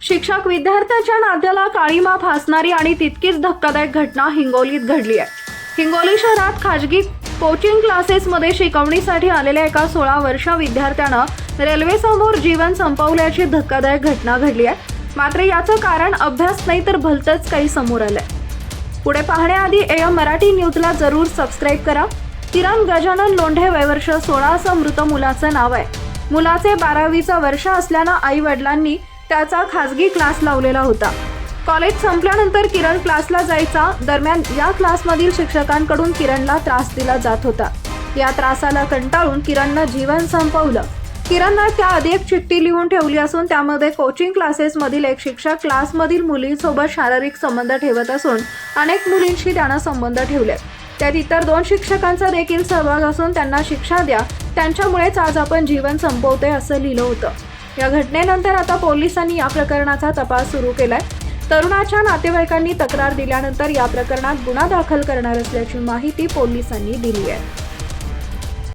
शिक्षक विद्यार्थ्याच्या नात्याला काळीमा फासणारी आणि तितकीच धक्कादायक घटना हिंगोलीत घडली आहे. हिंगोली शहरात खाजगी कोचिंग क्लासेसमध्ये शिकवणीसाठी आलेल्या एका सोळा वर्षा विद्यार्थ्यानं रेल्वेसमोर जीवन संपवल्याची धक्कादायक घटना घडली आहे. मात्र याचं कारण अभ्यास नाही तर भलतंच काही समोर आलंय. पुढे पाहण्याआधी एम मराठी न्यूजला जरूर सबस्क्राईब करा. किरण गजानन लोंढे वयवर्ष सोळा असं मृत मुलाचं नाव आहे. मुलाचे बारावीचं वर्ष असल्यानं आई वडिलांनी त्याचा खाजगी क्लास लावलेला होता. कॉलेज संपल्यानंतर किरण क्लासला जायचा. दरम्यान या क्लासमधील शिक्षकांकडून किरणला त्रास दिला जात होता. या त्रासाला कंटाळून किरणनं जीवन संपवलं. किरणनं त्याआधी एक चिठ्ठी लिहून ठेवली असून त्यामध्ये कोचिंग क्लासेसमधील एक शिक्षक क्लासमधील मुलींसोबत शारीरिक संबंध ठेवत असून अनेक मुलींशी त्यानं संबंध ठेवले. त्यात इतर दोन शिक्षकांचा देखील सहभाग असून त्यांना शिक्षा द्या. त्यांच्यामुळेच आज आपण जीवन संपवतोय असं लिहिलं होतं. या घटनेनंतर आता पोलिसांनी या प्रकरणाचा तपास सुरू केलाय. तरुणाच्या नातेवाईकांनी तक्रार दिल्यानंतर या प्रकरणात गुन्हा दाखल करणार असल्याची माहिती पोलिसांनी दिली आहे